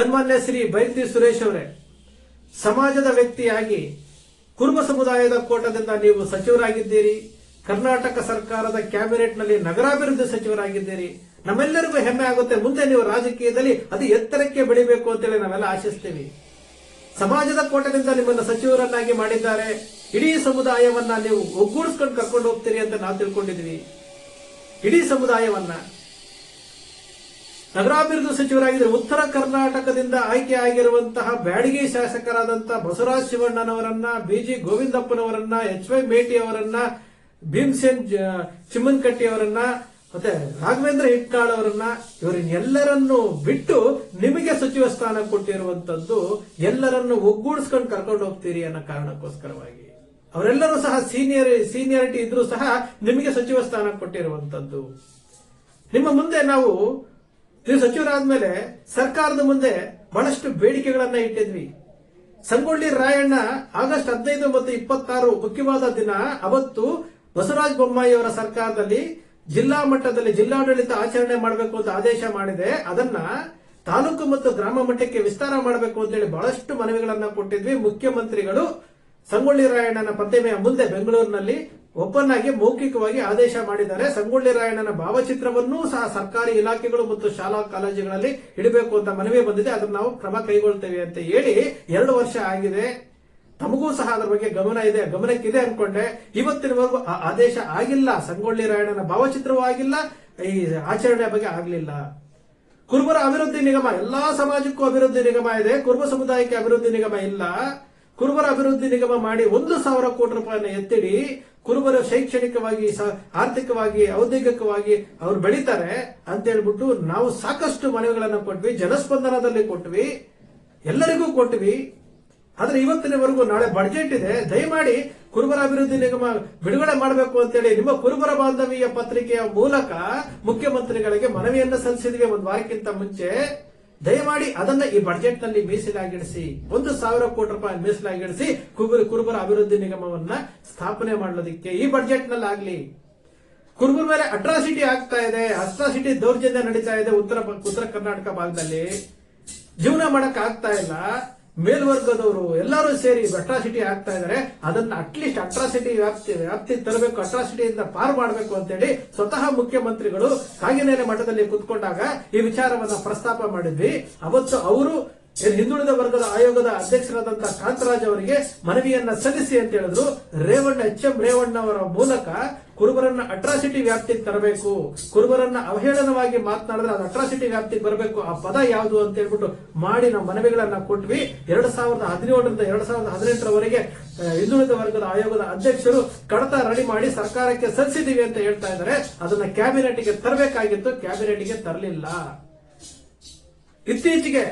ಸನ್ಮಾನ್ಯ ಶ್ರೀ ಬೈರತಿ ಸುರೇಶ್ ಅವರೇ, ಸಮಾಜದ ವ್ಯಕ್ತಿಯಾಗಿ ಕುರುಬ ಸಮುದಾಯದ ಕೋಟದಿಂದ ನೀವು ಸಚಿವರಾಗಿದ್ದೀರಿ, ಕರ್ನಾಟಕ ಸರ್ಕಾರದ ಕ್ಯಾಬಿನೆಟ್ನಲ್ಲಿ ನಗರಾಭಿವೃದ್ಧಿ ಸಚಿವರಾಗಿದ್ದೀರಿ, ನಮ್ಮೆಲ್ಲರಿಗೂ ಹೆಮ್ಮೆ ಆಗುತ್ತೆ, ಮುಂದೆ ನೀವು ರಾಜಕೀಯದಲ್ಲಿ ಅದು ಎತ್ತರಕ್ಕೆ ಬೆಳಿಬೇಕು ಅಂತೇಳಿ ನಾವೆಲ್ಲ ಆಶಿಸ್ತೀವಿ. ಸಮಾಜದ ಕೋಟದಿಂದ ನಿಮ್ಮನ್ನು ಸಚಿವರನ್ನಾಗಿ ಮಾಡಿದ್ದಾರೆ, ಇಡೀ ಸಮುದಾಯವನ್ನ ನೀವು ಒಗ್ಗೂಡಿಸ್ಕೊಂಡು ಕರ್ಕೊಂಡು ಹೋಗ್ತೀರಿ ಅಂತ ನಾವು ತಿಳ್ಕೊಂಡಿದ್ವಿ ಇಡೀ ಸಮುದಾಯವನ್ನ ನಗರಾಭಿವೃದ್ಧಿ ಸಚಿವರಾಗಿದ್ದರೆ ಉತ್ತರ ಕರ್ನಾಟಕದಿಂದ ಆಯ್ಕೆ ಆಗಿರುವಂತಹ ಬ್ಯಾಡಗಿ ಶಾಸಕರಾದಂತಹ ಬಸವರಾಜ ಶಿವಣ್ಣನವರನ್ನ, ಬಿಜಿ ಗೋವಿಂದಪ್ಪನವರನ್ನ, ಎಚ್ ವೈ ಮೇಟಿ ಅವರನ್ನ, ಭೀಮಸೇನ್ ಚಿಮ್ಮನ್ಕಟ್ಟಿ ಅವರನ್ನ, ಮತ್ತೆ ರಾಘವೇಂದ್ರ ಹಿಟ್ನಾಳ್ ಅವರನ್ನ, ಇವರನ್ನೆಲ್ಲರನ್ನು ಬಿಟ್ಟು ನಿಮಗೆ ಸಚಿವ ಸ್ಥಾನ ಕೊಟ್ಟಿರುವಂತದ್ದು ಎಲ್ಲರನ್ನು ಒಗ್ಗೂಡಿಸ್ಕೊಂಡು ಕರ್ಕೊಂಡು ಹೋಗ್ತೀರಿ ಅನ್ನೋ ಕಾರಣಕ್ಕೋಸ್ಕರವಾಗಿ. ಅವರೆಲ್ಲರೂ ಸಹ ಸೀನಿಯರ್, ಸೀನಿಯಾರಿಟಿ ಇದ್ರೂ ಸಹ ನಿಮಗೆ ಸಚಿವ ಸ್ಥಾನ ಕೊಟ್ಟಿರುವಂತದ್ದು. ನಿಮ್ಮ ಮುಂದೆ ನಾವು ನೀವು ಸಚಿವರಾದ್ಮೇಲೆ ಸರ್ಕಾರದ ಮುಂದೆ ಬಹಳಷ್ಟು ಬೇಡಿಕೆಗಳನ್ನ ಇಟ್ಟಿದ್ವಿ. ಸಂಗೊಳ್ಳಿ ರಾಯಣ್ಣ ಆಗಸ್ಟ್ ಹದಿನೈದು ಮತ್ತು ಇಪ್ಪತ್ತಾರು ಮುಖ್ಯವಾದ ದಿನ ಅವತ್ತು ಬಸವರಾಜ ಬೊಮ್ಮಾಯಿ ಅವರ ಸರ್ಕಾರದಲ್ಲಿ ಜಿಲ್ಲಾ ಮಟ್ಟದಲ್ಲಿ ಜಿಲ್ಲಾಡಳಿತ ಆಚರಣೆ ಮಾಡಬೇಕು ಅಂತ ಆದೇಶ ಮಾಡಿದೆ. ಅದನ್ನ ತಾಲೂಕು ಮತ್ತು ಗ್ರಾಮ ಮಟ್ಟಕ್ಕೆ ವಿಸ್ತಾರ ಮಾಡಬೇಕು ಅಂತೇಳಿ ಬಹಳಷ್ಟು ಮನವಿಗಳನ್ನ ಕೊಟ್ಟಿದ್ವಿ. ಮುಖ್ಯಮಂತ್ರಿಗಳು ಸಂಗೊಳ್ಳಿ ರಾಯಣ್ಣನ ಪ್ರತಿಮೆಯ ಮುಂದೆ ಬೆಂಗಳೂರಿನಲ್ಲಿ ಓಪನ್ ಆಗಿ ಮೌಖಿಕವಾಗಿ ಆದೇಶ ಮಾಡಿದ್ದಾರೆ. ಸಂಗೊಳ್ಳಿ ರಾಯಣ್ಣನ ಭಾವಚಿತ್ರವನ್ನೂ ಸಹ ಸರ್ಕಾರಿ ಇಲಾಖೆಗಳು ಮತ್ತು ಶಾಲಾ ಕಾಲೇಜುಗಳಲ್ಲಿ ಇಡಬೇಕು ಅಂತ ಮನವಿ ಬಂದಿದೆ. ಅದನ್ನು ನಾವು ಕ್ರಮ ಕೈಗೊಳ್ತೇವೆ ಅಂತ ಹೇಳಿ ಎರಡು ವರ್ಷ ಆಗಿದೆ. ತಮಗೂ ಸಹ ಅದರ ಬಗ್ಗೆ ಗಮನ ಇದೆ. ಗಮನಕ್ಕಿದೆ ಅನ್ಕೊಂಡೆ. ಇವತ್ತಿನವರೆಗೂ ಆ ಆದೇಶ ಆಗಿಲ್ಲ. ಸಂಗೊಳ್ಳಿ ರಾಯಣ್ಣನ ಭಾವಚಿತ್ರವೂ ಆಗಿಲ್ಲ. ಈ ಆಚರಣೆ ಬಗ್ಗೆ ಆಗಲಿಲ್ಲ. ಕುರುಬರ ಅಭಿವೃದ್ಧಿ ನಿಗಮ, ಎಲ್ಲಾ ಸಮಾಜಕ್ಕೂ ಅಭಿವೃದ್ಧಿ ನಿಗಮ ಇದೆ. ಕುರುಬ ಸಮುದಾಯಕ್ಕೆ ಅಭಿವೃದ್ಧಿ ನಿಗಮ ಇಲ್ಲ. ಕುರುಬರ ಅಭಿವೃದ್ಧಿ ನಿಗಮ ಮಾಡಿ ಒಂದು ಸಾವಿರ ಕೋಟಿ ರೂಪಾಯಿಯನ್ನು ಎತ್ತಿಡಿ. ಕುರುಬರ ಶೈಕ್ಷಣಿಕವಾಗಿ ಆರ್ಥಿಕವಾಗಿ, ಔದ್ಯೋಗಿಕವಾಗಿ ಅವ್ರು ಬೆಳೀತಾರೆ ಅಂತ ಹೇಳ್ಬಿಟ್ಟು ನಾವು ಸಾಕಷ್ಟು ಮನವಿಗಳನ್ನ ಕೊಟ್ವಿ, ಜನಸ್ಪಂದನದಲ್ಲಿ ಕೊಟ್ವಿ, ಎಲ್ಲರಿಗೂ ಕೊಟ್ವಿ. ಆದ್ರೆ ಇವತ್ತಿನವರೆಗೂ ನಾಳೆ ಬಡ್ಜೆಟ್ ಇದೆ. ದಯಮಾಡಿ ಕುರುಬರ ಅಭಿವೃದ್ಧಿ ನಿಗಮ ಬಿಡುಗಡೆ ಮಾಡಬೇಕು ಅಂತೇಳಿ ನಿಮ್ಮ ಕುರುಬರ ಬಾಂಧವ್ಯ ಪತ್ರಿಕೆಯ ಮೂಲಕ ಮುಖ್ಯಮಂತ್ರಿಗಳಿಗೆ ಮನವಿಯನ್ನ ಸಲ್ಲಿಸಿದ್ವಿ ಒಂದು ವಾರಕ್ಕಿಂತ ಮುಂಚೆ. ದಯಮಾಡಿ ಅದನ್ನ ಈ ಬಡ್ಜೆಟ್ನಲ್ಲಿ ಮೀಸಲಾಗಿಡಿಸಿ, ಒಂದು ಸಾವಿರ ಕೋಟಿ ರೂಪಾಯಿ ಮೀಸಲಾಗಿಡಿಸಿ ಕುರುಬರ ಕುರುಬರ ಅಭಿವೃದ್ಧಿ ನಿಗಮವನ್ನ ಸ್ಥಾಪನೆ ಮಾಡೋದಕ್ಕೆ ಈ ಬಡ್ಜೆಟ್ನಲ್ಲಿ ಆಗ್ಲಿ ಕುರುಬರ ಮೇಲೆ ಅಟ್ರಾಸಿಟಿ ಆಗ್ತಾ ಇದೆ ಅಟ್ರಾಸಿಟಿ ದೌರ್ಜನ್ಯ ನಡೀತಾ ಇದೆ ಉತ್ತರ ಉತ್ತರ ಕರ್ನಾಟಕ ಭಾಗದಲ್ಲಿ. ಜೀವನ ಮಾಡಕ್ ಆಗ್ತಾ ಇಲ್ಲ. ಮೇಲ್ವರ್ಗದವರು ಎಲ್ಲರೂ ಸೇರಿ ಅಟ್ರಾಸಿಟಿ ಆಗ್ತಾ ಇದಾರೆ. ಅದನ್ನ ಅಟ್ಲೀಸ್ಟ್ ಅಟ್ರಾಸಿಟಿ ವ್ಯಾಪ್ತಿ ವ್ಯಾಪ್ತಿ ತರಬೇಕು. ಅಟ್ರಾಸಿಟಿಯಿಂದ ಪಾರು ಮಾಡಬೇಕು ಅಂತೇಳಿ ಸ್ವತಃ ಮುಖ್ಯಮಂತ್ರಿಗಳು ಕಾಗಿನೆಲೆ ಮಠದಲ್ಲಿ ಕುತ್ಕೊಂಡಾಗ ಈ ವಿಚಾರವನ್ನ ಪ್ರಸ್ತಾಪ ಮಾಡಿದ್ವಿ. ಅವತ್ತು ಅವರು ಹಿಂದುಳಿದ ವರ್ಗದ ಆಯೋಗದ ಅಧ್ಯಕ್ಷರಾದಂತಹ ಕಾಂತರಾಜ್ ಅವರಿಗೆ ಮನವಿಯನ್ನ ಸಲ್ಲಿಸಿ ಅಂತ ಹೇಳಿದ್ರು. ರೇವಣ್ಣ, ಎಚ್ ಎಂ ರೇವಣ್ಣ ಅವರ ಮೂಲಕ ಕುರುಬರನ್ನ ಅಟ್ರಾಸಿಟಿ ವ್ಯಾಪ್ತಿಗೆ ತರಬೇಕು. ಕುರುಬರನ್ನ ಅವಹೇಳನವಾಗಿ ಮಾತನಾಡಿದ್ರೆ ಅದು ಅಟ್ರಾಸಿಟಿ ವ್ಯಾಪ್ತಿಗೆ ಬರಬೇಕು. ಆ ಪದ ಯಾವುದು ಅಂತ ಹೇಳ್ಬಿಟ್ಟು ಮಾಡಿ ನಮ್ಮ ಮನವಿಗಳನ್ನ ಕೊಟ್ವಿ. ಎರಡ್ ಸಾವಿರದ ಹದಿನೇಳರಿಂದ ಎರಡ್ ಸಾವಿರದ ಹದಿನೆಂಟರವರೆಗೆ ಹಿಂದುಳಿದ ವರ್ಗದ ಆಯೋಗದ ಅಧ್ಯಕ್ಷರು ಕಡತ ರೆಡಿ ಮಾಡಿ ಸರ್ಕಾರಕ್ಕೆ ಸಲ್ಲಿಸಿದೀವಿ ಅಂತ ಹೇಳ್ತಾ ಇದ್ದಾರೆ. ಅದನ್ನ ಕ್ಯಾಬಿನೆಟ್ಗೆ ತರಬೇಕಾಗಿತ್ತು. ಕ್ಯಾಬಿನೆಟ್ಗೆ ತರಲಿಲ್ಲ. ಇತ್ತೀಚೆಗೆ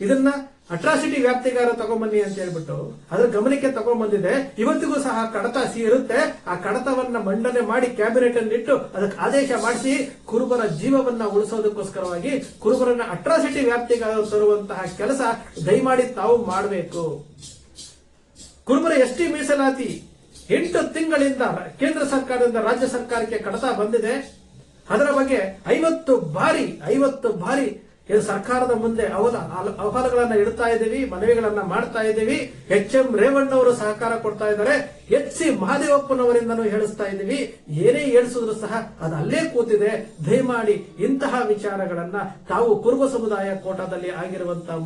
ಇದನ್ನ ಅಟ್ರಾಸಿಟಿ ವ್ಯಾಪ್ತಿಗಾರ ತಗೊಂಬನ್ನಿ ಅಂತ ಹೇಳ್ಬಿಟ್ಟು ಅದ್ರ ಗಮನಕ್ಕೆ ತಗೊಂಡ್ಬಂದಿದೆ ಇವತ್ತಿಗೂ ಸಹ ಕಡತ ಇರುತ್ತೆ ಆ ಕಡತವನ್ನ ಮಂಡನೆ ಮಾಡಿ ಕ್ಯಾಬಿನೆಟ್ ಅಲ್ಲಿ ಇಟ್ಟು ಅದಕ್ಕೆ ಆದೇಶ ಮಾಡಿಸಿ ಕುರುಬರ ಜೀವವನ್ನ ಉಳಿಸೋದಕ್ಕೋಸ್ಕರವಾಗಿ ಕುರುಬರನ್ನ ಅಟ್ರಾಸಿಟಿ ವ್ಯಾಪ್ತಿಗಾರ ತರುವಂತಹ ಕೆಲಸ ದಯಮಾಡಿ ತಾವು ಮಾಡಬೇಕು. ಕುರುಬರ ಎಸ್ಟಿ ಮೀಸಲಾತಿ ಎಂಟು ತಿಂಗಳಿಂದ ಕೇಂದ್ರ ಸರ್ಕಾರದಿಂದ ರಾಜ್ಯ ಸರ್ಕಾರಕ್ಕೆ ಕಡತ ಬಂದಿದೆ. ಅದರ ಬಗ್ಗೆ ಐವತ್ತು ಬಾರಿ ಐವತ್ತು ಬಾರಿ ಇದು ಸರ್ಕಾರದ ಮುಂದೆ ಅಹವಾಲುಗಳನ್ನ ಇಡ್ತಾ ಇದ್ದೀವಿ, ಮನವಿಗಳನ್ನ ಮಾಡ್ತಾ ಇದ್ದೀವಿ. ಎಚ್ ಎಂ ರೇವಣ್ಣವರು ಸಹಕಾರ ಕೊಡ್ತಾ ಇದ್ದಾರೆ. ಎಚ್ ಸಿ ಮಹಾದೇವಪ್ಪನವರಿಂದನೂ ಹೇಳಿಸ್ತಾ ಇದ್ದೀವಿ. ಏನೇ ಹೇಳಿಸಿದ್ರು ಸಹ ಅದು ಅಲ್ಲೇ ಕೂತಿದೆ. ದಯಮಾಡಿ ಇಂತಹ ವಿಚಾರಗಳನ್ನ ತಾವು ಕುರುಬ ಸಮುದಾಯ ಕೋಟಾದಲ್ಲಿ ಆಗಿರುವಂತಹ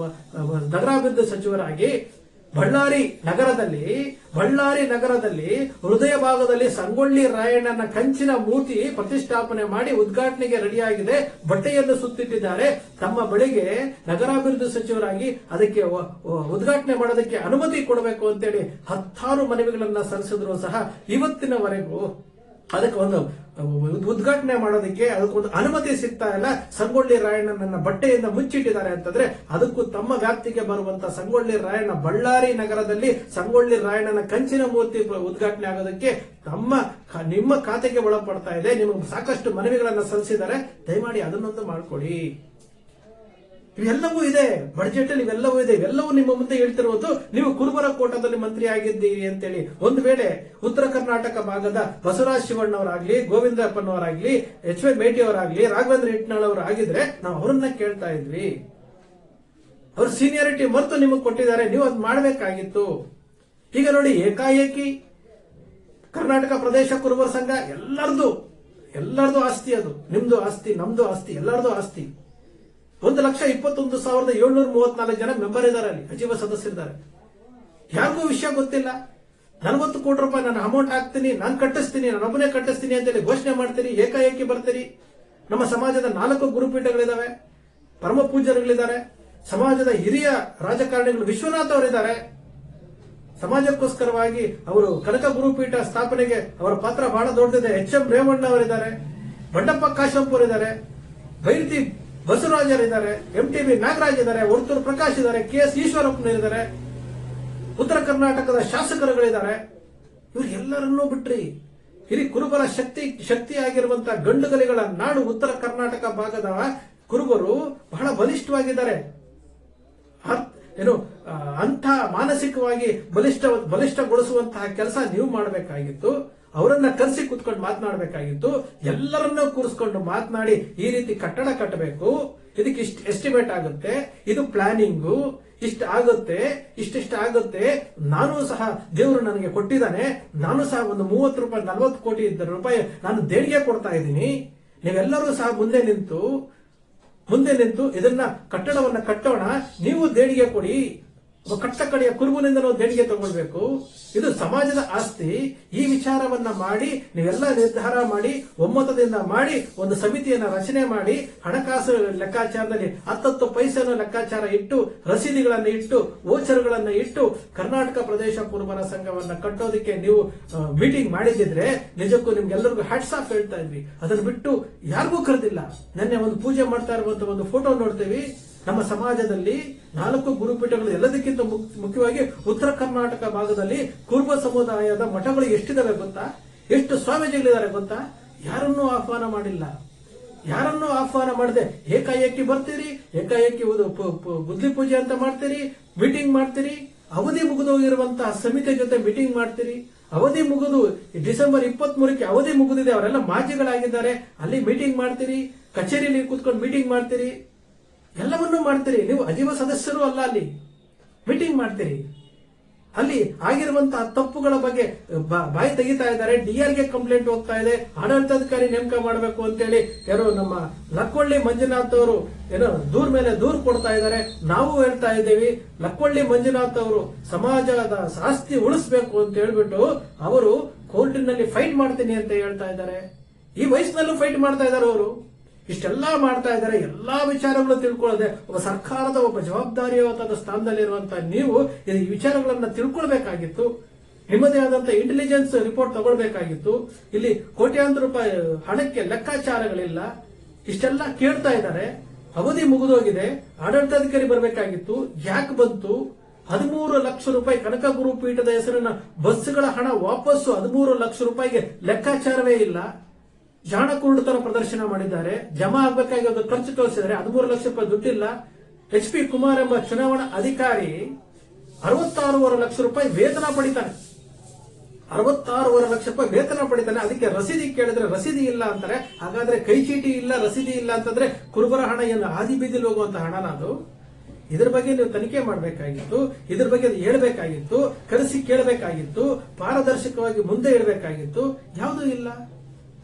ನಗರಾಭಿವೃದ್ಧಿ ಸಚಿವರಾಗಿ ಬಳ್ಳಾರಿ ನಗರದಲ್ಲಿ ಬಳ್ಳಾರಿ ನಗರದಲ್ಲಿ ಹೃದಯ ಭಾಗದಲ್ಲಿ ಸಂಗೊಳ್ಳಿ ರಾಯಣ್ಣನ ಕಂಚಿನ ಮೂರ್ತಿ ಪ್ರತಿಷ್ಠಾಪನೆ ಮಾಡಿ ಉದ್ಘಾಟನೆಗೆ ರೆಡಿಯಾಗಿದೆ. ಬಟ್ಟೆಯನ್ನು ಸುತ್ತಿಟ್ಟಿದ್ದಾರೆ. ತಮ್ಮ ಬಳಿಗೆ ನಗರಾಭಿವೃದ್ಧಿ ಸಚಿವರಾಗಿ ಅದಕ್ಕೆ ಉದ್ಘಾಟನೆ ಮಾಡೋದಕ್ಕೆ ಅನುಮತಿ ಕೊಡಬೇಕು ಅಂತೇಳಿ ಹತ್ತಾರು ಮನವಿಗಳನ್ನ ಸಲ್ಲಿಸಿದ್ರು ಸಹ ಇವತ್ತಿನವರೆಗೂ. ಅದಕ್ಕೆ ಒಂದು ಉದ್ಘಾಟನೆ ಮಾಡೋದಕ್ಕೆ ಅದಕ್ಕೊಂದು ಅನುಮತಿ ಸಿಗ್ತಾ ಇಲ್ಲ. ಸಂಗೊಳ್ಳಿ ರಾಯಣ್ಣನ ಬಟ್ಟೆಯಿಂದ ಮುಚ್ಚಿಟ್ಟಿದ್ದಾರೆ ಅಂತಂದ್ರೆ ಅದಕ್ಕೂ ತಮ್ಮ ವ್ಯಾಪ್ತಿಗೆ ಬರುವಂತ ಸಂಗೊಳ್ಳಿ ರಾಯಣ್ಣ ಬಳ್ಳಾರಿ ನಗರದಲ್ಲಿ ಸಂಗೊಳ್ಳಿ ರಾಯಣ್ಣನ ಕಂಚಿನ ಮೂರ್ತಿ ಉದ್ಘಾಟನೆ ಆಗೋದಕ್ಕೆ ತಮ್ಮ ನಿಮ್ಮ ಖಾತೆಗೆ ಒಳಪಡ್ತಾ ಇದೆ. ನಿಮಗೆ ಸಾಕಷ್ಟು ಮನವಿಗಳನ್ನ ಸಲ್ಲಿಸಿದ್ದಾರೆ. ದಯಮಾಡಿ ಅದನ್ನೊಂದು ಮಾಡ್ಕೊಡಿ ಇವೆಲ್ಲವೂ ಇದೆ. ಬಡ್ಜೆಟ್ ಅಲ್ಲಿ ಇವೆಲ್ಲವೂ ಇದೆ. ಇವೆಲ್ಲವೂ ನಿಮ್ಮ ಮುಂದೆ ಹೇಳ್ತಿರುವುದು ನೀವು ಕುರುಬರ ಕೋಟದಲ್ಲಿ ಮಂತ್ರಿ ಆಗಿದ್ದೀರಿ ಅಂತೇಳಿ. ಒಂದು ವೇಳೆ ಉತ್ತರ ಕರ್ನಾಟಕ ಭಾಗದ ಬಸವರಾಜ ಶಿವಣ್ಣವರಾಗ್ಲಿ ಗೋವಿಂದಪ್ಪನವರಾಗ್ಲಿ ಎಚ್ ವೈ ಮೇಟಿ ಅವರಾಗ್ಲಿ, ರಾಘವೇಂದ್ರ ಹಿಟ್ನಾಳ್ ಅವರು ಆಗಿದ್ರೆ ನಾವು ಅವ್ರನ್ನ ಕೇಳ್ತಾ ಇದ್ವಿ. ಅವ್ರ ಸೀನಿಯರಿಟಿ ಮರೆತು ನಿಮಗೆ ಕೊಟ್ಟಿದ್ದಾರೆ. ನೀವು ಅದ್ ಮಾಡಬೇಕಾಗಿತ್ತು. ಈಗ ನೋಡಿ ಏಕಾಏಕಿ ಕರ್ನಾಟಕ ಪ್ರದೇಶ ಕುರುಬರ ಸಂಘ ಎಲ್ಲರದು ಎಲ್ಲರದು ಆಸ್ತಿ ಅದು. ನಿಮ್ದು ಆಸ್ತಿ, ನಮ್ದು ಆಸ್ತಿ, ಎಲ್ಲರದು ಆಸ್ತಿ. ಒಂದು ಲಕ್ಷ ಇಪ್ಪತ್ತೊಂದು ಸಾವಿರದ ಏಳ್ನೂರ ಮೂವತ್ನಾಲ್ಕು ಜನ ಮೆಂಬರ್ ಇದ್ದಾರೆ ಅಲ್ಲಿ ಅಜೀವ ಸದಸ್ಯರಿದ್ದಾರೆ ಯಾರಿಗೂ ವಿಷಯ ಗೊತ್ತಿಲ್ಲ. ನಲವತ್ತು ಕೋಟಿ ರೂಪಾಯಿ ನಾನು ಅಮೌಂಟ್ ಹಾಕ್ತೀನಿ, ನಾನು ಕಟ್ಟಿಸ್ತೀನಿ, ನಾನು ಒಬ್ಬನೇ ಕಟ್ಟಿಸ್ತೀನಿ ಅಂತೇಳಿ ಘೋಷಣೆ ಮಾಡ್ತೀರಿ ಏಕಾಏಕಿ ಬರ್ತೀರಿ ನಮ್ಮ ಸಮಾಜದ ನಾಲ್ಕು ಗುರುಪೀಠಗಳಿದ್ದಾವೆ ಪರಮ ಪೂಜಾರಿಗಳಿದ್ದಾರೆ ಸಮಾಜದ ಹಿರಿಯ ರಾಜಕಾರಣಿಗಳು ವಿಶ್ವನಾಥ್ ಅವರಿದ್ದಾರೆ. ಸಮಾಜಕ್ಕೋಸ್ಕರವಾಗಿ ಅವರು ಕನಕ ಗುರುಪೀಠ ಸ್ಥಾಪನೆಗೆ ಅವರ ಪಾತ್ರ ಬಹಳ ದೊಡ್ಡದಿದೆ. ಎಚ್ ಎಂ ರೇವಣ್ಣ ಅವರಿದ್ದಾರೆ ಬಂಡಪ್ಪ ಕಾಶಂಪುರ್ ಇದ್ದಾರೆ. ಬೈರತಿ ಬಸವರಾಜರಿದ್ದಾರೆ ಎಂ ಟಿ ಬಿ ನಾಗರಾಜ್ ಇದ್ದಾರೆ ಒರ್ತೂರು ಪ್ರಕಾಶ್ ಇದ್ದಾರೆ, ಕೆ ಎಸ್ ಈಶ್ವರಪ್ಪನಿದ್ದಾರೆ ಉತ್ತರ ಕರ್ನಾಟಕದ ಶಾಸಕರುಗಳಿದ್ದಾರೆ. ಇವರೆಲ್ಲರನ್ನೂ ಬಿಟ್ರಿ. ಹಿರಿ ಕುರುಬರ ಶಕ್ತಿ ಶಕ್ತಿಯಾಗಿರುವಂತಹ ಗಂಡುಗಲಿಗಳ ನಾಡು ಉತ್ತರ ಕರ್ನಾಟಕ ಭಾಗದ ಕುರುಬರು ಬಹಳ ಬಲಿಷ್ಠವಾಗಿದ್ದಾರೆ. ಏನು ಅಂಥ ಮಾನಸಿಕವಾಗಿ ಬಲಿಷ್ಠ ಬಲಿಷ್ಠಗೊಳಿಸುವಂತಹ ಕೆಲಸ ನೀವು ಮಾಡಬೇಕಾಗಿತ್ತು. ಅವರನ್ನ ಕರೆಸಿ ಕುತ್ಕೊಂಡು ಮಾತನಾಡಬೇಕಾಗಿತ್ತು. ಎಲ್ಲರನ್ನೂ ಕೂರಿಸ್ಕೊಂಡು ಮಾತನಾಡಿ ಈ ರೀತಿ ಕಟ್ಟಡ ಕಟ್ಟಬೇಕು ಇದಕ್ಕೆ ಇಷ್ಟು ಎಸ್ಟಿಮೇಟ್ ಆಗುತ್ತೆ. ಇದು ಪ್ಲಾನಿಂಗು ಇಷ್ಟ ಆಗುತ್ತೆ. ಇಷ್ಟಿಷ್ಟ ಆಗುತ್ತೆ. ನಾನು ಸಹ ದೇವರು ನನಗೆ ಕೊಟ್ಟಿದ್ದಾನೆ. ನಾನು ಸಹ ಒಂದು ಮೂವತ್ತು ರೂಪಾಯಿ, ನಲವತ್ತು ಕೋಟಿ ರೂಪಾಯಿ ನಾನು ದೇಣಿಗೆ ಕೊಡ್ತಾ ಇದ್ದೀನಿ. ನೀವೆಲ್ಲರೂ ಸಹ ಮುಂದೆ ನಿಂತು ಮುಂದೆ ನಿಂತು ಇದನ್ನ ಕಟ್ಟಡವನ್ನ ಕಟ್ಟೋಣ. ನೀವು ದೇಣಿಗೆ ಕೊಡಿ. ಕಟ್ಟ ಕಡೆಯ ಕುರುಬನಿಂದ ನಾವು ದೇಣಿಗೆ ತಗೊಳ್ಬೇಕು. ಇದು ಸಮಾಜದ ಆಸ್ತಿ. ಈ ವಿಚಾರವನ್ನ ಮಾಡಿ, ನೀವೆಲ್ಲ ನಿರ್ಧಾರ ಮಾಡಿ, ಒಮ್ಮತದಿಂದ ಮಾಡಿ, ಒಂದು ಸಮಿತಿಯನ್ನ ರಚನೆ ಮಾಡಿ, ಹಣಕಾಸು ಲೆಕ್ಕಾಚಾರದಲ್ಲಿ ಹತ್ತತ್ತು ಪೈಸೆಯನ್ನು ಲೆಕ್ಕಾಚಾರ ಇಟ್ಟು, ರಸೀದಿಗಳನ್ನು ಇಟ್ಟು, ವೋಚರ್ಗಳನ್ನು ಇಟ್ಟು, ಕರ್ನಾಟಕ ಪ್ರದೇಶ ಕುರುಬನ ಸಂಘವನ್ನ ಕಟ್ಟೋದಕ್ಕೆ ನೀವು ಮೀಟಿಂಗ್ ಮಾಡಿದ್ರೆ ನಿಜಕ್ಕೂ ನಿಮ್ಗೆಲ್ಲರಿಗೂ ಹ್ಯಾಟ್ಸ್ ಆಫ್ ಹೇಳ್ತಾ ಇದ್ವಿ. ಅದನ್ನ ಬಿಟ್ಟು ಯಾರಿಗೂ ಕರೆದಿಲ್ಲ. ನಿನ್ನೆ ಒಂದು ಪೂಜೆ ಮಾಡ್ತಾ ಇರುವಂತ ಒಂದು ಫೋಟೋ ನೋಡ್ತೀವಿ. ನಮ್ಮ ಸಮಾಜದಲ್ಲಿ ನಾಲ್ಕು ಗುರುಪೀಠಗಳು ಎಲ್ಲದಕ್ಕಿಂತ ಮುಖ್ಯವಾಗಿ ಉತ್ತರ ಕರ್ನಾಟಕ ಭಾಗದಲ್ಲಿ ಕುರುಬ ಸಮುದಾಯದ ಮಠಗಳು ಎಷ್ಟಿದಾವೆ ಗೊತ್ತಾ? ಎಷ್ಟು ಸ್ವಾಮೀಜಿಗಳಿದ್ದಾರೆ ಗೊತ್ತಾ? ಯಾರನ್ನೂ ಆಹ್ವಾನ ಮಾಡಿಲ್ಲ. ಯಾರನ್ನೂ ಆಹ್ವಾನ ಮಾಡದೆ ಏಕಾಏಕಿ ಬರ್ತೀರಿ? ಏಕಾಏಕಿ ಬುದ್ಧಿ ಪೂಜೆ ಅಂತ ಮಾಡ್ತೀರಿ? ಮೀಟಿಂಗ್ ಮಾಡ್ತೀರಿ? ಅವಧಿ ಮುಗಿದೋಗಿರುವಂತಹ ಸಮಿತಿ ಜೊತೆ ಮೀಟಿಂಗ್ ಮಾಡ್ತೀರಿ? ಅವಧಿ ಮುಗಿದು ಡಿಸೆಂಬರ್ ಇಪ್ಪತ್ತ್ ಮೂರಕ್ಕೆ ಅವಧಿ ಮುಗಿದಿದೆ, ಅವರೆಲ್ಲ ಮಾಜಿಗಳಾಗಿದ್ದಾರೆ. ಅಲ್ಲಿ ಮೀಟಿಂಗ್ ಮಾಡ್ತೀರಿ? ಕಚೇರಿಯಲ್ಲಿ ಕೂತ್ಕೊಂಡು ಮೀಟಿಂಗ್ ಮಾಡ್ತೀರಿ? ಎಲ್ಲವನ್ನೂ ಮಾಡ್ತೀರಿ. ನೀವು ಅಜೀವ ಸದಸ್ಯರು ಅಲ್ಲ ಅಲ್ಲಿ. ಮೀಟಿಂಗ್ ಮಾಡ್ತೀರಿ. ಅಲ್ಲಿ ಆಗಿರುವಂತಹ ತಪ್ಪುಗಳ ಬಗ್ಗೆ ಬಾಯಿ ತೆಗಿತಾ ಇದ್ದಾರೆ. ಡಿಆರ್ಗೆ ಕಂಪ್ಲೇಂಟ್ ಹೋಗ್ತಾ ಇದೆ. ಆಡಳಿತಾಧಿಕಾರಿ ನೇಮಕ ಮಾಡಬೇಕು ಅಂತೇಳಿ ಯಾರೋ ನಮ್ಮ ಲಕ್ಕೊಳ್ಳಿ ಮಂಜುನಾಥ್ ಅವರು ಏನೋ ದೂರ್ ಮೇಲೆ ದೂರ್ ಕೊಡ್ತಾ ಇದ್ದಾರೆ. ನಾವು ಹೇಳ್ತಾ ಇದ್ದೀವಿ, ಲಕ್ಕೊಳ್ಳಿ ಮಂಜುನಾಥ್ ಅವರು ಸಮಾಜದ ಆಸ್ತಿ ಉಳಿಸ್ಬೇಕು ಅಂತ ಹೇಳ್ಬಿಟ್ಟು ಅವರು ಕೋರ್ಟಿನಲ್ಲಿ ಫೈಟ್ ಮಾಡ್ತೀನಿ ಅಂತ ಹೇಳ್ತಾ ಇದ್ದಾರೆ. ಈ ವಯಸ್ಸಿನಲ್ಲೂ ಫೈಟ್ ಮಾಡ್ತಾ ಇದ್ದಾರೆ ಅವರು. ಇಷ್ಟೆಲ್ಲ ಮಾಡ್ತಾ ಇದ್ದಾರೆ, ಎಲ್ಲಾ ವಿಚಾರಗಳು ತಿಳ್ಕೊಳ್ಳದೆ, ಒಬ್ಬ ಸರ್ಕಾರದ ಒಬ್ಬ ಜವಾಬ್ದಾರಿಯುತದ ಸ್ಥಾನದಲ್ಲಿರುವಂತಹ ನೀವು ಈ ವಿಚಾರಗಳನ್ನ ತಿಳ್ಕೊಳ್ಬೇಕಾಗಿತ್ತು, ನಿಮ್ಮದೇ ಆದಂತಹ ಇಂಟೆಲಿಜೆನ್ಸ್ ರಿಪೋರ್ಟ್ ತಗೊಳ್ಬೇಕಾಗಿತ್ತು, ಇಲ್ಲಿ ಕೋಟ್ಯಾಂತರ ರೂಪಾಯಿ ಹಣಕ್ಕೆ ಲೆಕ್ಕಾಚಾರಗಳಿಲ್ಲ, ಇಷ್ಟೆಲ್ಲ ಕೇಳ್ತಾ ಇದ್ದಾರೆ, ಅವಧಿ ಮುಗಿದೋಗಿದೆ, ಆಡಳಿತಾಧಿಕಾರಿ ಬರಬೇಕಾಗಿತ್ತು, ಯಾಕೆ ಬಂತು, ಹದಿಮೂರು ಲಕ್ಷ ರೂಪಾಯಿ ಕನಕ ಗುರು ಪೀಠದ ಹೆಸರಿನ ಬಸ್ಗಳ ಹಣ ವಾಪಸ್ಸು ಹದಿಮೂರು ಲಕ್ಷ ರೂಪಾಯಿಗೆ ಲೆಕ್ಕಾಚಾರವೇ ಇಲ್ಲ ಜಾಣ ಕುರುಡುತನ ಪ್ರದರ್ಶನ ಮಾಡಿದ್ದಾರೆ. ಜಮಾ ಆಗಬೇಕಾಗಿ ಒಂದು ಖರ್ಚು ತೋರಿಸಿದರೆ ಹದಿಮೂರು ಲಕ್ಷ ರೂಪಾಯಿ ದುಡ್ಡಿಲ್ಲ. ಎಚ್ ಪಿ ಕುಮಾರ್ ಎಂಬ ಚುನಾವಣಾ ಅಧಿಕಾರಿ ಅರವತ್ತಾರೂವರೆ ಲಕ್ಷ ರೂಪಾಯಿ ವೇತನ ಪಡಿತಾನೆ. ಅರವತ್ತಾರೂವರೆ ಲಕ್ಷ ರೂಪಾಯಿ ವೇತನ ಪಡಿತಾನೆ. ಅದಕ್ಕೆ ರಸೀದಿ ಕೇಳಿದ್ರೆ ರಸೀದಿ ಇಲ್ಲ ಅಂತಾರೆ. ಹಾಗಾದ್ರೆ ಕೈ ಚೀಟಿ ಇಲ್ಲ, ರಸೀದಿ ಇಲ್ಲ ಅಂತಂದ್ರೆ ಕುರುಬರ ಹಣ ಏನು ಹಾದಿ ಬೀದಿಲಿ ಹೋಗುವಂತ ಹಣನ ಅದು. ಇದ್ರ ಬಗ್ಗೆ ನೀವು ತನಿಖೆ ಮಾಡಬೇಕಾಗಿತ್ತು. ಇದ್ರ ಬಗ್ಗೆ ಹೇಳ್ಬೇಕಾಗಿತ್ತು. ಕರೆಸಿ ಕೇಳಬೇಕಾಗಿತ್ತು. ಪಾರದರ್ಶಕವಾಗಿ ಮುಂದೆ ಇಡಬೇಕಾಗಿತ್ತು. ಯಾವುದೂ ಇಲ್ಲ.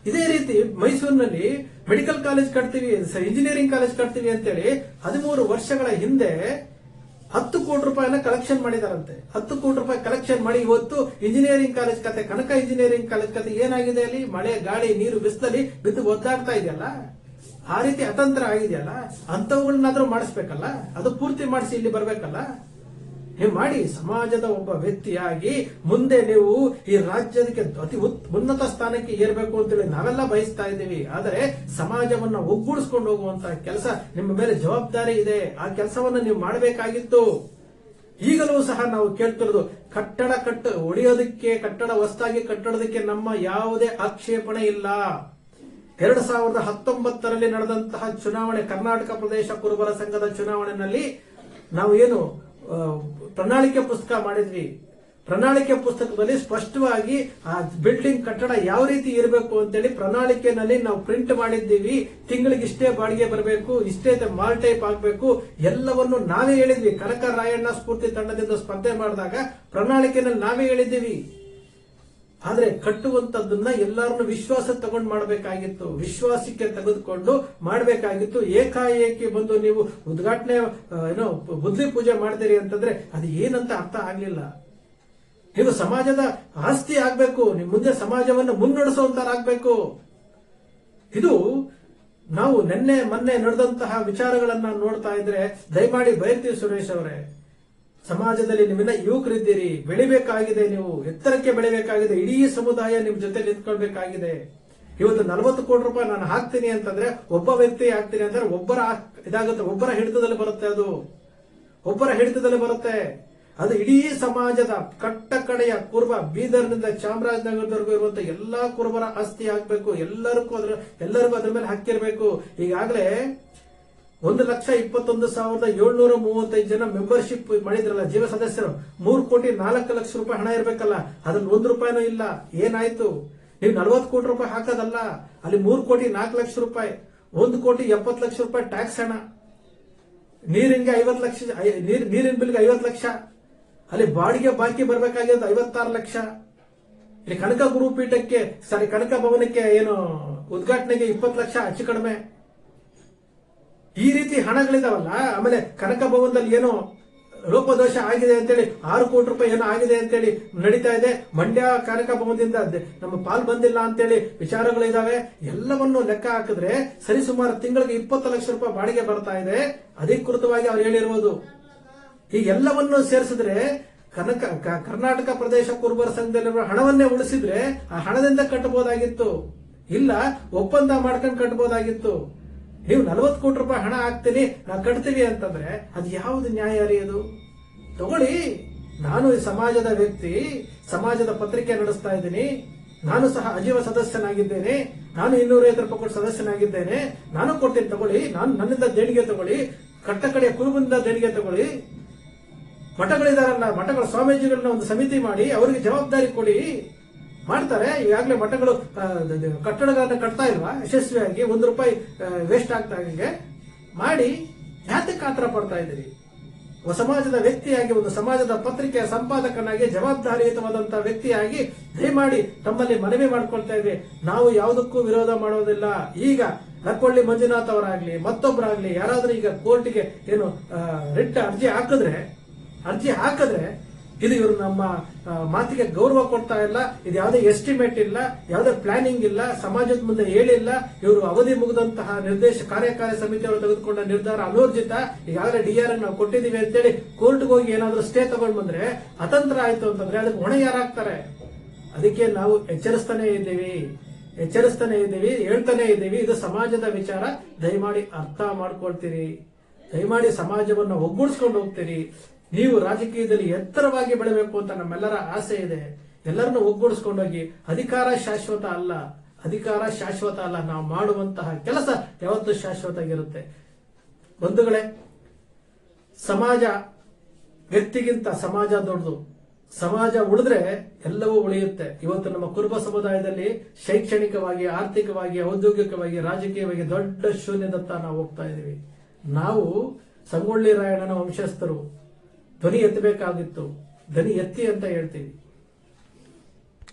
ಇದೇ ರೀತಿ ಮೈಸೂರಿನಲ್ಲಿ ಮೆಡಿಕಲ್ ಕಾಲೇಜ್ ಕಟ್ತೀವಿ ಇಂಜಿನಿಯರಿಂಗ್ ಕಾಲೇಜ್ ಕಟ್ತೀವಿ ಅಂತೇಳಿ ಹದಿಮೂರು ವರ್ಷಗಳ ಹಿಂದೆ ಹತ್ತು ಕೋಟಿ ರೂಪಾಯಿನ ಕಲೆಕ್ಷನ್ ಮಾಡಿದಾರಂತೆ. ಹತ್ತು ಕೋಟಿ ರೂಪಾಯಿ ಕಲೆಕ್ಷನ್ ಮಾಡಿ ಇವತ್ತು ಇಂಜಿನಿಯರಿಂಗ್ ಕಾಲೇಜ್ ಕತೆ, ಕನಕ ಇಂಜಿನಿಯರಿಂಗ್ ಕಾಲೇಜ್ ಕತೆ ಏನಾಗಿದೆ ಅಲ್ಲಿ? ಮಳೆ, ಗಾಳಿ, ನೀರು ಬಿಸಿಲಲ್ಲಿ ಬಿದ್ದು ಒದ್ದಾಡ್ತಾ ಇದೆಯಲ್ಲ? ಆ ರೀತಿ ಅತಂತ್ರ ಆಗಿದೆಯಲ್ಲ? ಅಂತವುಗಳನ್ನಾದ್ರೂ ಮಾಡಿಸ್ಬೇಕಲ್ಲ? ಅದು ಪೂರ್ತಿ ಮಾಡಿಸಿ ಇಲ್ಲಿ ಬರ್ಬೇಕಲ್ಲ? ಮಾಡಿ, ಸಮಾಜದ ಒಬ್ಬ ವ್ಯಕ್ತಿಯಾಗಿ ಮುಂದೆ ನೀವು ಈ ರಾಜ್ಯದಕ್ಕೆ ಅತಿ ಉನ್ನತ ಸ್ಥಾನಕ್ಕೆ ಏರ್ಬೇಕು ಅಂತೇಳಿ ನಾವೆಲ್ಲ ಬಯಸ್ತಾ ಇದ್ದೀವಿ. ಆದರೆ ಸಮಾಜವನ್ನ ಒಗ್ಗೂಡಿಸ್ಕೊಂಡು ಹೋಗುವಂತಹ ಕೆಲಸ ನಿಮ್ಮ ಮೇಲೆ ಜವಾಬ್ದಾರಿ ಇದೆ. ಆ ಕೆಲಸವನ್ನ ನೀವು ಮಾಡಬೇಕಾಗಿತ್ತು. ಈಗಲೂ ಸಹ ನಾವು ಕೇಳ್ತಿರೋದು, ಕಟ್ಟಡ ಕಟ್ಟ, ಒಡೆಯೋದಕ್ಕೆ, ಕಟ್ಟಡ ಹೊಸದಾಗಿ ಕಟ್ಟಡದಕ್ಕೆ ನಮ್ಮ ಯಾವುದೇ ಆಕ್ಷೇಪಣೆ ಇಲ್ಲ. ಎರಡು ಸಾವಿರದ ಹತ್ತೊಂಬತ್ತರಲ್ಲಿ ನಡೆದಂತಹ ಚುನಾವಣೆ, ಕರ್ನಾಟಕ ಪ್ರದೇಶ ಕುರುಬರ ಸಂಘದ ಚುನಾವಣೆಯಲ್ಲಿ ನಾವು ಏನು ಪ್ರಣಾಳಿಕೆ ಪುಸ್ತಕ ಮಾಡಿದ್ವಿ. ಪ್ರಣಾಳಿಕೆ ಪುಸ್ತಕದಲ್ಲಿ ಸ್ಪಷ್ಟವಾಗಿ ಆ ಬಿಲ್ಡಿಂಗ್ ಕಟ್ಟಡ ಯಾವ ರೀತಿ ಇರಬೇಕು ಅಂತೇಳಿ ಪ್ರಣಾಳಿಕೆನಲ್ಲಿ ನಾವು ಪ್ರಿಂಟ್ ಮಾಡಿದ್ದೀವಿ. ತಿಂಗಳಿಗೆ ಇಷ್ಟೇ ಬಾಡಿಗೆ ಬರಬೇಕು, ಇಷ್ಟೇ ಮಾಲ್ ಟೈಪ್ ಆಗಬೇಕು. ಎಲ್ಲವನ್ನು ನಾವೇ ಹೇಳಿದ್ವಿ. ಕನಕ ರಾಯಣ್ಣ ಸ್ಫೂರ್ತಿ ತಂಡದಿಂದ ಸ್ಪರ್ಧೆ ಮಾಡಿದಾಗ ಪ್ರಣಾಳಿಕೆನಲ್ಲಿ ನಾವೇ ಹೇಳಿದ್ದೀವಿ. ಆದ್ರೆ ಕಟ್ಟುವಂತದ್ದನ್ನ ಎಲ್ಲರನ್ನು ವಿಶ್ವಾಸ ತಗೊಂಡು ಮಾಡಬೇಕಾಗಿತ್ತು. ವಿಶ್ವಾಸಕ್ಕೆ ತೆಗೆದುಕೊಂಡು ಮಾಡಬೇಕಾಗಿತ್ತು. ಏಕಾಏಕಿ ಬಂದು ನೀವು ಉದ್ಘಾಟನೆ ಏನೋ ಬುದ್ಧಿ ಪೂಜೆ ಮಾಡ್ತೀರಿ ಅಂತಂದ್ರೆ ಅದು ಏನಂತ ಅರ್ಥ ಆಗ್ಲಿಲ್ಲ. ನೀವು ಸಮಾಜದ ಆಸ್ತಿ ಆಗ್ಬೇಕು. ನಿಮ್ ಮುಂದೆ ಸಮಾಜವನ್ನು ಮುನ್ನಡೆಸುವಂತಾರಾಗಬೇಕು ಇದು ನಾವು ನಿನ್ನೆ ಮೊನ್ನೆ ನಡೆದಂತಹ ವಿಚಾರಗಳನ್ನ ನೋಡ್ತಾ ಇದ್ರೆ ದಯಮಾಡಿ ಬಯರ್ತೀವಿ ಸುರೇಶ್ ಅವರೇ. ಸಮಾಜದಲ್ಲಿ ನೀವಿನ್ನ ಯುವಕರಿದ್ದೀರಿ, ಬೆಳಿಬೇಕಾಗಿದೆ ನೀವು, ಎತ್ತರಕ್ಕೆ ಬೆಳಿಬೇಕಾಗಿದೆ, ಇಡೀ ಸಮುದಾಯ ನಿಮ್ ಜೊತೆ ನಿಂತ್ಕೊಳ್ಬೇಕಾಗಿದೆ. ಇವತ್ತು ನಲವತ್ತು ಕೋಟಿ ರೂಪಾಯಿ ನಾನು ಹಾಕ್ತೀನಿ ಅಂತಂದ್ರೆ, ಒಬ್ಬ ವ್ಯಕ್ತಿ ಹಾಕ್ತೀನಿ ಅಂದ್ರೆ ಒಬ್ಬರ ಇದಾಗುತ್ತೆ, ಒಬ್ಬರ ಹಿಡಿತದಲ್ಲಿ ಬರುತ್ತೆ ಅದು. ಒಬ್ಬರ ಹಿಡಿತದಲ್ಲಿ ಬರುತ್ತೆ. ಅದು ಇಡೀ ಸಮಾಜದ ಕಟ್ಟ ಕಡೆಯ ಕುರುಬ, ಬೀದರ್ನಿಂದ ಚಾಮರಾಜನಗರದವರೆಗೂ ಇರುವಂತ ಎಲ್ಲಾ ಕುರುಬರ ಆಸ್ತಿ ಹಾಕ್ಬೇಕು, ಎಲ್ಲರಿಗೂ ಅದ್ರ ಎಲ್ಲರಿಗೂ ಅದ್ರ ಮೇಲೆ ಹಾಕಿರ್ಬೇಕು ಈಗಾಗಲೇ ಒಂದು ಲಕ್ಷ ಇಪ್ಪತ್ತೊಂದು ಸಾವಿರದ ಏಳ್ನೂರ ಮೂವತ್ತೈದು ಜನ ಮೆಂಬರ್ಶಿಪ್ ಮಾಡಿದ್ರಲ್ಲ, ಜೀವ ಸದಸ್ಯರು. ಮೂರು ಕೋಟಿ ನಾಲ್ಕು ಲಕ್ಷ ರೂಪಾಯಿ ಹಣ ಇರಬೇಕಲ್ಲ, ಅದ್ರಲ್ಲಿ ಒಂದು ರೂಪಾಯಿನೂ ಇಲ್ಲ. ಏನಾಯ್ತು? ನೀವು ನಲ್ವತ್ತು ಕೋಟಿ ರೂಪಾಯಿ ಹಾಕೋದಲ್ಲ, ಅಲ್ಲಿ ಮೂರು ಕೋಟಿ ನಾಲ್ಕು ಲಕ್ಷ ರೂಪಾಯಿ, ಒಂದು ಕೋಟಿ ಎಪ್ಪತ್ತು ಲಕ್ಷ ರೂಪಾಯಿ ಟ್ಯಾಕ್ಸ್ ಹಣ. ನೀರಿನ ಐವತ್ತು ಲಕ್ಷ ನೀರಿನ ಬಿಲ್ಗೆ ಐವತ್ತು ಲಕ್ಷ. ಅಲ್ಲಿ ಬಾಡಿಗೆ ಬಾಕಿ ಬರಬೇಕಾಗಿರೋದು ಐವತ್ತಾರು ಲಕ್ಷ. ಇಲ್ಲಿ ಕನಕ ಗುರುಪೀಠಕ್ಕೆ, ಸಾರಿ ಕನಕ ಭವನಕ್ಕೆ ಏನು, ಉದ್ಘಾಟನೆಗೆ ಇಪ್ಪತ್ತು ಲಕ್ಷ ಹೆಚ್ಚು ಕಡಿಮೆ. ಈ ರೀತಿ ಹಣಗಳಿದಾವಲ್ಲ, ಆಮೇಲೆ ಕನಕ ಭವನದಲ್ಲಿ ಏನೋ ಲೋಪದೋಷ ಆಗಿದೆ ಅಂತೇಳಿ, ಆರು ಕೋಟಿ ರೂಪಾಯಿ ಏನೋ ಆಗಿದೆ ಅಂತೇಳಿ ನಡೀತಾ ಇದೆ. ಮಂಡ್ಯ ಕನಕ ಭವನದಿಂದ ನಮ್ಮ ಪಾಲ್ ಬಂದಿಲ್ಲ ಅಂತೇಳಿ ವಿಚಾರಗಳಿದಾವೆ. ಎಲ್ಲವನ್ನು ಲೆಕ್ಕ ಹಾಕಿದ್ರೆ ಸರಿಸುಮಾರು ತಿಂಗಳಿಗೆ ಇಪ್ಪತ್ತು ಲಕ್ಷ ರೂಪಾಯಿ ಬಾಡಿಗೆ ಬರ್ತಾ ಇದೆ. ಅಧಿಕೃತವಾಗಿ ಅವ್ರು ಹೇಳಿರುವುದು ಈ ಎಲ್ಲವನ್ನು ಸೇರಿಸಿದ್ರೆ ಕನಕ ಕರ್ನಾಟಕ ಪ್ರದೇಶ ಕುರುಬರ ಸಂಘದಲ್ಲಿರುವ ಹಣವನ್ನೇ ಉಳಿಸಿದ್ರೆ ಆ ಹಣದಿಂದ ಕಟ್ಟಬಹುದಾಗಿತ್ತು. ಇಲ್ಲ, ಒಪ್ಪಂದ ಮಾಡ್ಕೊಂಡು ಕಟ್ಟಬಹುದಾಗಿತ್ತು. ನೀವು ನಲವತ್ತು ಕೋಟಿ ರೂಪಾಯಿ ಹಣ ಹಾಕ್ತೀನಿ ನಾವು ಕಟ್ತೀವಿ ಅಂತಂದ್ರೆ ಅದು ಯಾವುದು ನ್ಯಾಯ ರೀ ಅದು? ತಗೊಳ್ಳಿ. ನಾನು ಈ ಸಮಾಜದ ವ್ಯಕ್ತಿ, ಸಮಾಜದ ಪತ್ರಿಕೆ ನಡೆಸ್ತಾ ಇದ್ದೀನಿ. ನಾನು ಸಹ ಅಜೀವ ಸದಸ್ಯನಾಗಿದ್ದೇನೆ. ನಾನು ಇನ್ನೂರೈವತ್ತು ರೂಪಾಯಿ ಕೊಟ್ಟು ಸದಸ್ಯನಾಗಿದ್ದೇನೆ. ನಾನು ಕೊಡ್ತೀನಿ, ತಗೊಳ್ಳಿ. ನಾನು ನನ್ನಿಂದ ದೇಣಿಗೆ ತಗೊಳ್ಳಿ. ಕಟ್ಟ ಕಡೆಯ ಕುರುಬಿಂದ ದೇಣಿಗೆ ತಗೊಳ್ಳಿ. ಮಠಗಳಿದಾರಲ್ಲ, ಮಠಗಳ ಸ್ವಾಮೀಜಿಗಳನ್ನ ಒಂದು ಸಮಿತಿ ಮಾಡಿ, ಅವರಿಗೆ ಜವಾಬ್ದಾರಿ ಕೊಡಿ. ಮಾಡ್ತಾರೆ. ಈಗಾಗಲೇ ಮಠಗಳು ಕಟ್ಟಡಗಳನ್ನ ಕಟ್ತಾ ಇಲ್ವಾ? ಯಶಸ್ವಿಯಾಗಿ ಒಂದು ರೂಪಾಯಿ ವೇಸ್ಟ್ ಆಗ್ತಾ ಹಂಗೆ ಮಾಡಿ ಯಾತಕ್ಕೆ ಆತರ ಪಡ್ತಾ ಇದ್ದೀರಿ. ಸಮಾಜದ ವ್ಯಕ್ತಿಯಾಗಿ, ಒಂದು ಸಮಾಜದ ಪತ್ರಿಕೆಯ ಸಂಪಾದಕನಾಗಿ ಜವಾಬ್ದಾರಿಯುತವಾದಂತಹ ವ್ಯಕ್ತಿಯಾಗಿ ದಯಮಾಡಿ ತಮ್ಮಲ್ಲಿ ಮನವಿ ಮಾಡ್ಕೊಳ್ತಾ ಇದ್ವಿ ನಾವು ಯಾವುದಕ್ಕೂ ವಿರೋಧ ಮಾಡೋದಿಲ್ಲ. ಈಗ ನಕ್ಕೊಳ್ಳಿ ಮಂಜುನಾಥ್ ಅವರಾಗ್ಲಿ ಮತ್ತೊಬ್ಬರಾಗ್ಲಿ ಯಾರಾದ್ರೂ ಈಗ ಕೋರ್ಟ್ಗೆ ಏನು ರಿಟ್ ಅರ್ಜಿ ಹಾಕಿದ್ರೆ ಅರ್ಜಿ ಹಾಕಿದ್ರೆ ಇದು ಇವರು ನಮ್ಮ ಮಾತಿಗೆ ಗೌರವ ಕೊಡ್ತಾ ಇಲ್ಲ, ಇದು ಯಾವುದೇ ಎಸ್ಟಿಮೇಟ್ ಇಲ್ಲ, ಯಾವುದೇ ಪ್ಲಾನಿಂಗ್ ಇಲ್ಲ, ಸಮಾಜದ ಮುಂದೆ ಹೇಳಿಲ್ಲ, ಇವರು ಅವಧಿ ಮುಗಿದಂತಹ ನಿರ್ದೇಶ ಕಾರ್ಯಕಾರಿ ಸಮಿತಿಯವರು ತೆಗೆದುಕೊಂಡ ನಿರ್ಧಾರ ಅನೂರ್ಜಿತ. ಈಗಾಗಲೇ ಡಿ ಆರ್ ನಾವು ಕೊಟ್ಟಿದ್ದೀವಿ ಅಂತೇಳಿ ಕೋರ್ಟ್ಗೆ ಹೋಗಿ ಏನಾದ್ರೂ ಸ್ಟೇ ತಗೊಂಡು ಬಂದ್ರೆ ಅತಂತ್ರ ಆಯ್ತು ಅಂತಂದ್ರೆ ಅದಕ್ಕೆ ಹೊಣೆ ಯಾರಾಗ್ತಾರೆ ಅದಕ್ಕೆ ನಾವು ಎಚ್ಚರಿಸ್ತಾನೆ ಇದ್ದೀವಿ. ಎಚ್ಚರಿಸ್ತಾನೆ ಇದ್ದೀವಿ, ಹೇಳ್ತಾನೆ ಇದ್ದೀವಿ. ಇದು ಸಮಾಜದ ವಿಚಾರ. ದಯಮಾಡಿ ಅರ್ಥ ಮಾಡ್ಕೊಳ್ತೀರಿ. ದಯಮಾಡಿ ಸಮಾಜವನ್ನು ಒಗ್ಗೂಡಿಸ್ಕೊಂಡು ಹೋಗ್ತೀರಿ. ನೀವು ರಾಜಕೀಯದಲ್ಲಿ ಎತ್ತರವಾಗಿ ಬೆಳಬೇಕು ಅಂತ ನಮ್ಮೆಲ್ಲರ ಆಸೆ ಇದೆ. ಎಲ್ಲರನ್ನು ಒಗ್ಗೂಡಿಸ್ಕೊಂಡೋಗಿ ಅಧಿಕಾರ ಶಾಶ್ವತ ಅಲ್ಲ, ಅಧಿಕಾರ ಶಾಶ್ವತ ಅಲ್ಲ, ನಾವು ಮಾಡುವಂತಹ ಕೆಲಸ ಯಾವತ್ತೂ ಶಾಶ್ವತ ಆಗಿರುತ್ತೆ. ಬಂಧುಗಳೇ, ಸಮಾಜ ವ್ಯಕ್ತಿಗಿಂತ ಸಮಾಜ ದೊಡ್ಡದು. ಸಮಾಜ ಉಳಿದ್ರೆ ಎಲ್ಲವೂ ಉಳಿಯುತ್ತೆ. ಇವತ್ತು ನಮ್ಮ ಕುರುಬ ಸಮುದಾಯದಲ್ಲಿ ಶೈಕ್ಷಣಿಕವಾಗಿ, ಆರ್ಥಿಕವಾಗಿ, ಔದ್ಯೋಗಿಕವಾಗಿ, ರಾಜಕೀಯವಾಗಿ ದೊಡ್ಡ ಶೂನ್ಯದತ್ತ ನಾವು ಹೋಗ್ತಾ ಇದೀವಿ. ನಾವು ಸಂಗೊಳ್ಳಿ ರಾಯಣ್ಣನ ವಂಶಸ್ಥರು. ಧ್ವನಿ ಎತ್ತಬೇಕಾಗಿತ್ತು. ಧ್ವನಿ ಎತ್ತಿ ಅಂತ ಹೇಳ್ತೀವಿ.